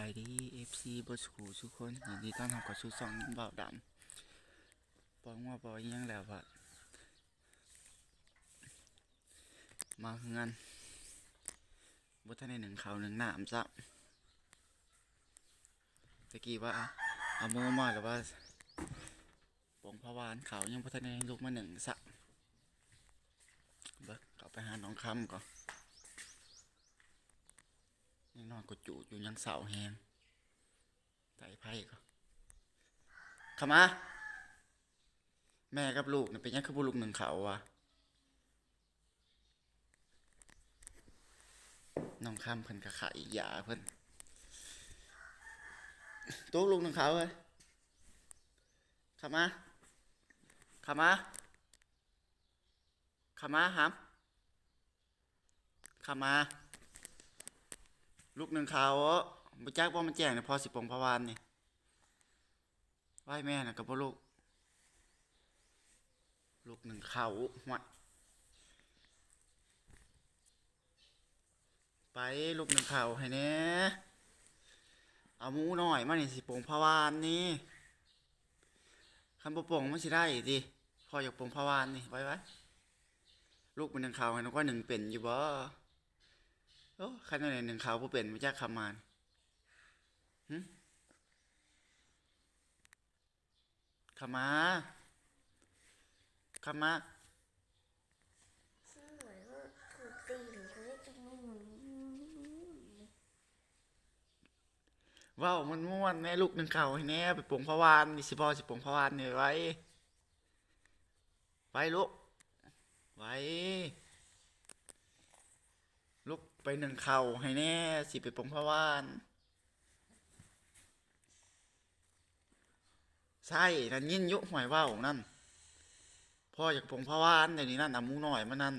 ายดี FC บอสุขทุกคนยินดีต้อนรับเข้าสู่ช่องบ่าวดำปองว่าปอยยังแล้วพะมาเฮือนบ่ทันได้หนึ่งเขาหนึ่งหน้ำซะตะกี้ว่าเอามือมาแล้วว่าปองพะวานเขายังบ่ทันได้ลุกมาหนึ่งซะเบิกกลับไปหาน้องคำก่อน นอนกดจูดอยู่ยังเสาแหงไต่ไพ่ก็ขมา แม่กับลูกเนี่ยเป็นยังคือบุลูกหนึ่งเขาวะน้องข้ามเพิ่นกะขายยาเพิ่นตัวลูกหนึ่งเขาเลยขมาขมาขมาหามขมา ลูกหนึ่งเขาวบ่จักว่ามันแจ้งเนี่ยพอสิปงพะวานนี่ไหวแม่น่ะกับพ่ลูก ลูกหนึ่งเขาหวดไปลูกหนึ่งเขาให้แน่เอาหมูหน่อยมานี่สิปงพะวานนี่คันบ่ปงมันสิได้ดิพออยากปงพะวานนี่ไว้ไว้ลูกมันหนึ่งเขาให้นกว่าหนึ่งเป็นอยู่บ่ โอ้ขันอะไรหนึ่งเขาผู้เป็นมาจากคำมานหึขมาขมาซึ่งเหมือนว่าถูกตีหรือเขาเรียกจะไม่เหมือนว้าวมันม่วนแม่ลูกหนึ่งเขาให้แน่ไปปลงพระวานนี่สิบอสิปลงพระวานนี่ไว้ ไว้ลูก ไว้ลูก ไปหนึ่งเข่าให้แน่สิไปปลงพระวานใช่นั่นยินยุหวยว่าวนั่นพ่ออยากปลงพระวานเดี๋ยวนี้นั่นเอาหมูหน่อยมานั่น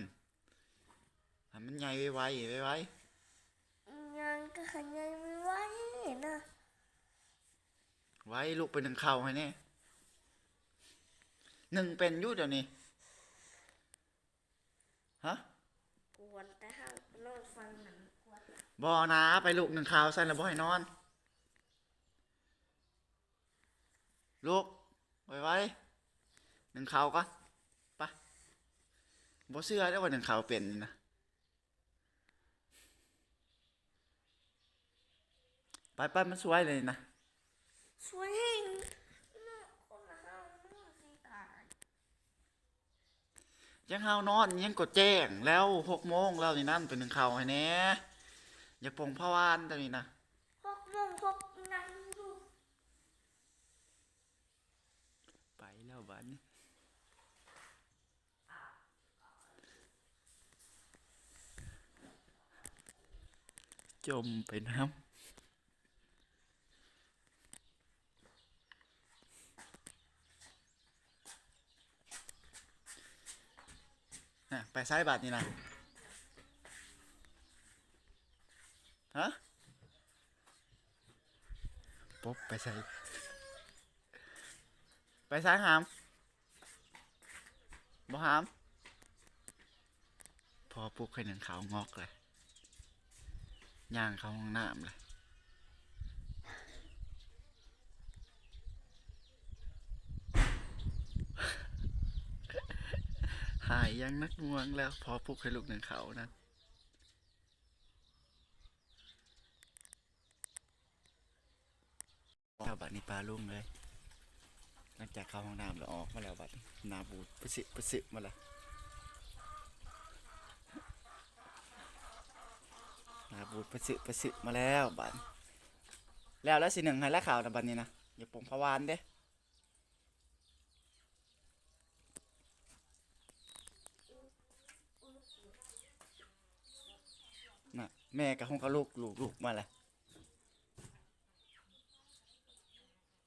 ให้มันใหญ่ไวๆไวๆยังก็ขยันไม่ไหวนะไว้ลูกไปหนึ่งเข่าให้แน่หนึ่งเป็นอยุเดี๋ยวนี้ฮะ กวนแต่ห้ามนอนฟังหนังกวนบอนะไปลูกหนึ่งข่าวใส่แล้วบ่ให้นอน ลูกไว้ไว้หนึ่งข่าวก่อนไปบ่เชื่อได้อว่าหนึ่งข่าวเป็นนี่นะไปไปมันสวยเลยนะ สวยเฮงน่าคนละห้ามน่าสีตาย ยังเฮานอนยังกดแจ้งแล้วหกโมงแล้วนี่นั่นเป็นหนึ่งข่าวให้แน่อย่าปลงพะวานตอนนี้นะหกโมงหกนังอยู่ไปแล้วบัดนจมไปน้ำ น่ะไปซ้ายบาทนี่นะฮะป๊บไปใส่ไปซ้ายหามบ่หาม พอปลุกให้หนึ่งเขางอกเลยย่างเขาห้องน้ำเลย ยยังนักงวงแล้ว พอปลุกให้ลูกหนึ่งเขานะเอาบัตรนี้ปลาลุงเลย หลังจากเข้าห้องน้ำแล้วออกมาแล้วบัดหนาบูดประสิประสิมาและนาบูดประสิประสิมาแล้วบัดแล้วแล้วสิหนึ่งให้แล้วข่าวนะบัดนี้นะอย่าปงพะวานเด้น่ะ แม่กับห้องกับลูกลูกลูกมาเลย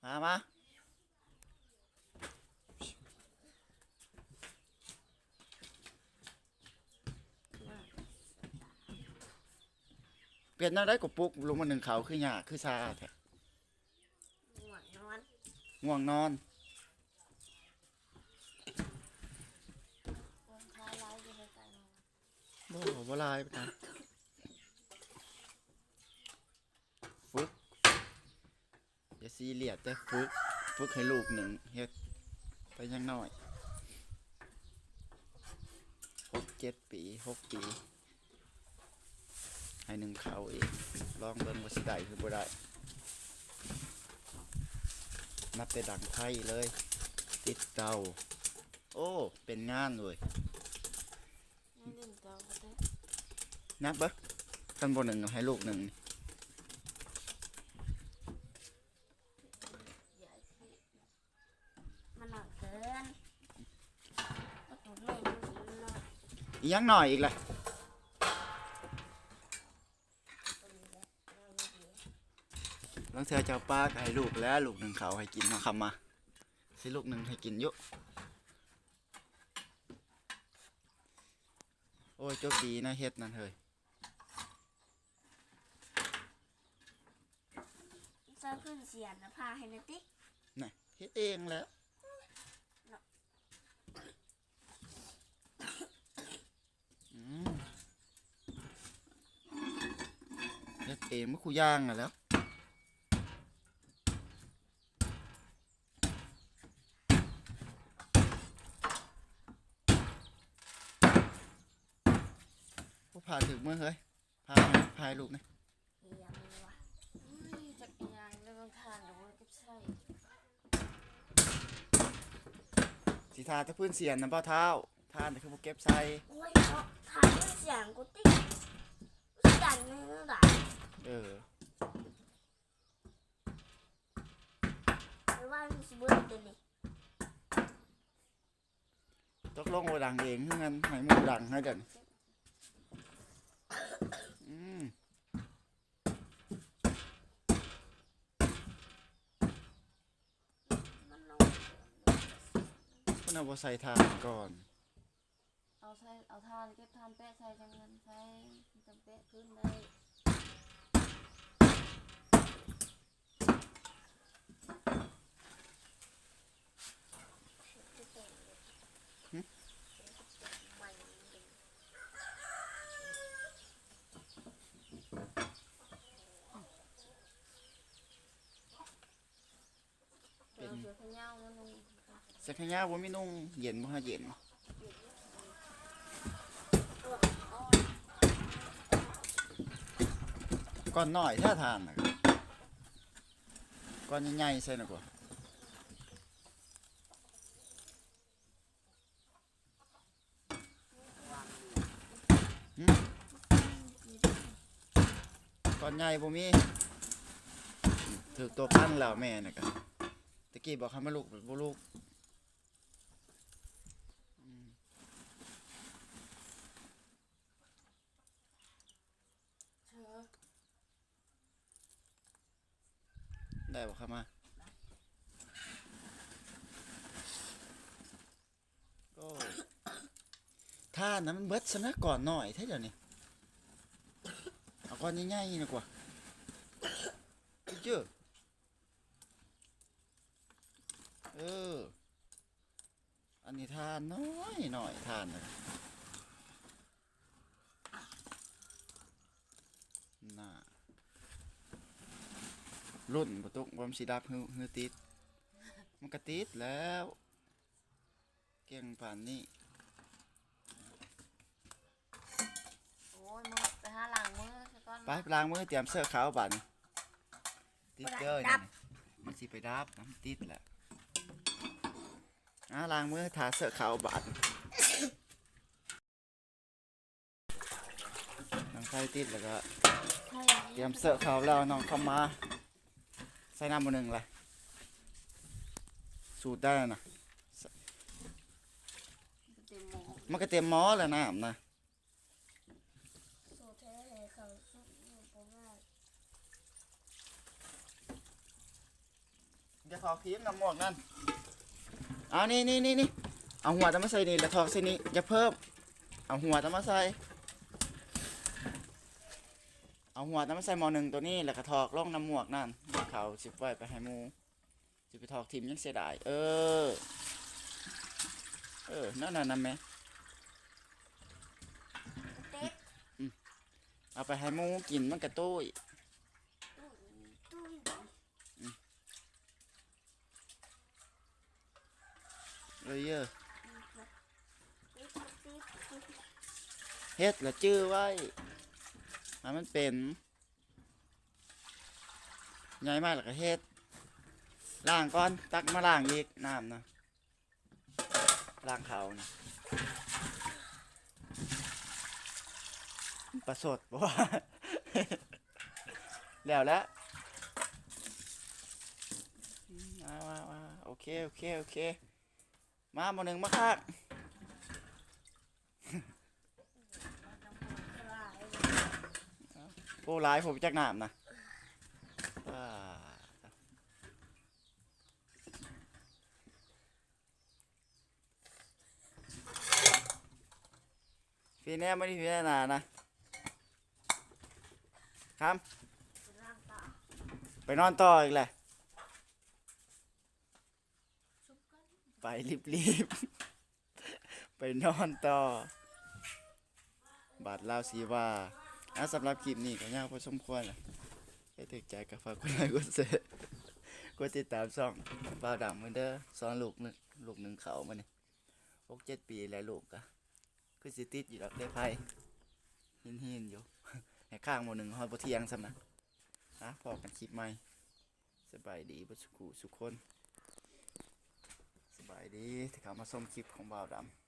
มามาเปลี่ยนแนวได้กบปุ๊กลงมาหนึ่งเขาคือหยาคือซาแท้หวนอน ง่วงนอนท้ายร้ายจะไปไกลนอน บ่บ่ลายไปตามฟึก ซีเรียสแต่ฝึกฝึกให้ลูกหนึ่งเฮ็ดไปอยังน้อยหกเจ็ดปีหกปี ให้หนึ่งเขาเองลองเบิ่งว่าสิได้คือบ่ได้นับแต่ดังไทยเลย ติดเตาโอ้ เป็นงานเลยไม่เล่นเตาก็ได้นับเบ้ขั้นบนหนึ่งให้ลูกหนึ่ง ใหญ่ที่มันหนักเกินก็ตัวน้อยมันสิน้อย อีกอยังหน่อยอีกละตัวนี้แหละน้อยนิดเดียวลองเธอเจ้าป้าก็ให้ลูกแล้วลูกหนึ่งเขาให้กินเนาะคำมาสิลูกหนึ่งให้กินเยอะโอ้ยโชคดีนะเฮ็ดนั่นเฮ้ยเสื้อขึ้นเสียนนะพาให้นาติ๊กน่ะเฮ็ดเองแล้ว เฮ็ดเองเมื่อคูย่างอะแล้วผู้พาถึงเมื่อเฮ้ยพาให้พายลูกนะเฮียมันวะอุ้ยจักรยานแล้วต้องทานเดี๋ยวมันก็ใช่สีทาถ้าพื้นเสียนน้ำเปล่าเท้าทานแต่คือพวกเก็บใส่ โอ้ยเขาทานด้วยเสียงกูติ๊กเสียงนี่นั่นแหละ เออ ไม่ว่ามันสิเบิร์ดเดี๋ยวนี้ตกลงโอดังเองคืองั้นให้หมูดังให้เด่นอืมมันลงคนเอาบ่ใส่ทานก่อน เอาใส่เอาทานเก็บทานแปะใส่จังเงินใส่จำแปะขึ้นได้เอาเสือขย้าวมันลง สักขยะบ่มีนุ่งเย็นบ่ฮะเย็นก่อนน่อยถ้ทานนะก่อนใหญ่ๆใส่นะกว่าก่อนใหญ่บ่มีถือตัวพันแล้วแม่นะก็ตะกี้บอกให้มาลูกบ่ลูก เธอ ได้บ่ครับมา ก็ท่านั้นมันเบิดซะนะก่อนหน่อยเท่าเดี๋ยวนี้เอาก่อนใหญ่ๆนี่ดีกว่าเจ้อเออ อันนี้ทานน้อยหน่อยทานนะน่า รุ่นประตุกวามนสีดับฮือฮือติด มันก็ติดแล้ว เก่งผ่านนี่โอ้ยมือไปหาหลังมือซะก่อนไปล้างมือเตรียมเสื้อขาวบัดนติดเด้อนี่มันสิไปดับน้ำติดแหละอะล้างมือทาเสื้อขาวบาดน้องไฟติดแล้วก็ใช่เตรียมเสื้อขาวแล้วน้องเข้ามา ใส่น้ำมือหนึ่งเลยสูตรได้นะเต็มหมอมันก็เตรียมหมอแล้วน้ำนะสูตรแท้ให้เขาสุกอยู่ประมาณจะถอดพีมน้ำหมวกนั่นเอานี่นี่นี่นี่เอาหัวตะมาใส่นี่แล้วถอดเส้นนี้อย่าเพิ่ม เอาหัวตะมาใส่ เอาหัวตะมาใส่หมอหนึ่งตัวนี้แล้วก็ถอกล่องน้ำหมวกนั่น เขาสิบไว้ไปให้มูสิไปทอกทีมยังเสียดาย เออ เออนั่นน่ะนั่นไหม่เอาไปให้มูกินมันกระตุ้ยเลยเยอะเฮ็ดละชื่อไว้ให้มันเป็น ใหญ่มากแล้วก็เฮ็ดล้างก่อนตักมาล้างอีกน้ำนะล้างเขานะประสดบ่ว่าแล้วแล้วอืมามามาโอเค โอเค โอเค มาหมอหนึ่งมาคักลายผู้ร้ายผมจักน้ำนะ ฟีแน่ไม่ได้ฟีแน่นานะครับ ไปนอนต่ออีกแหละ ไปรีบๆ ไปนอนต่อ บาดลาวสีว่าอะสำหรับคลิปนี้ก็ยาวพอสมควรแหละให้ถึกใจก็ฝากกดไลค์กดแชร์กดติดตามช่องบ่าวดำเหมือนเด้อสอนลูกหนึงลูกหนึ่งเขามานี่หกเจ็ดปีแล้วลูกก็ คือสิติดอยู่ดอกได้ไพ่หินหินๆอยู่ให้ข้างหมดหนึ่งหอยบ่เที่ยงซ้ำนะฮะพอกันคลิปใหม่สบายดีบ่สุขสุขคน สบายดีที่เขามาชมคลิปของบ่าวดำ